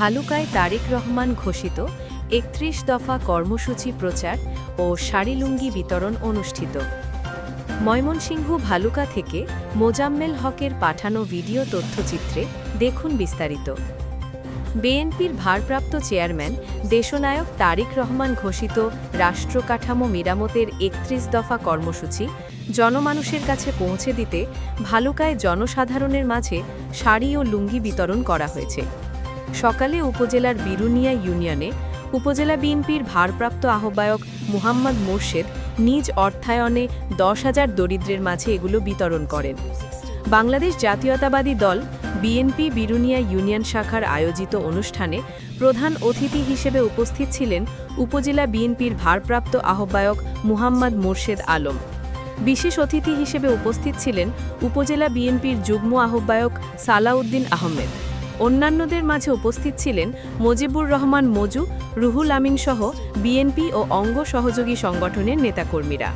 ভালুকায় তারেক রহমান ঘোষিত একত্রিশ দফা কর্মসূচি প্রচার ও শাড়িলুঙ্গি বিতরণ অনুষ্ঠিত। ময়মনসিংহ ভালুকা থেকে মোজাম্মেল হকের পাঠানো ভিডিও তথ্যচিত্রে দেখুন বিস্তারিত। বিএনপির ভারপ্রাপ্ত চেয়ারম্যান দেশনায়ক তারেক রহমান ঘোষিত রাষ্ট্রকাঠামো মেরামতের একত্রিশ দফা কর্মসূচি জনমানুষের কাছে পৌঁছে দিতে ভালুকায় জনসাধারণের মাঝে শাড়ি ও লুঙ্গি বিতরণ করা হয়েছে। সকালে উপজেলার বিরুনিয়া ইউনিয়নে উপজেলা বিএনপির ভারপ্রাপ্ত আহ্বায়ক মুহাম্মদ মোর্শেদ নিজ অর্থায়নে দশ হাজার দরিদ্রের মাঝে এগুলো বিতরণ করেন। বাংলাদেশ জাতীয়তাবাদী দল বিএনপি বিরুনিয়া ইউনিয়ন শাখার আয়োজিত অনুষ্ঠানে প্রধান অতিথি হিসেবে উপস্থিত ছিলেন উপজেলা বিএনপির ভারপ্রাপ্ত আহ্বায়ক মুহাম্মদ মোর্শেদ আলম। বিশেষ অতিথি হিসেবে উপস্থিত ছিলেন উপজেলা বিএনপির যুগ্ম আহ্বায়ক সালাউদ্দিন আহমেদ। অন্যান্যদের মাঝে উপস্থিত ছিলেন মজিবুর রহমান মজু, রুহুল আমিন সহ বিএনপি ও অঙ্গ সহযোগী সংগঠনের নেতাকর্মীরা।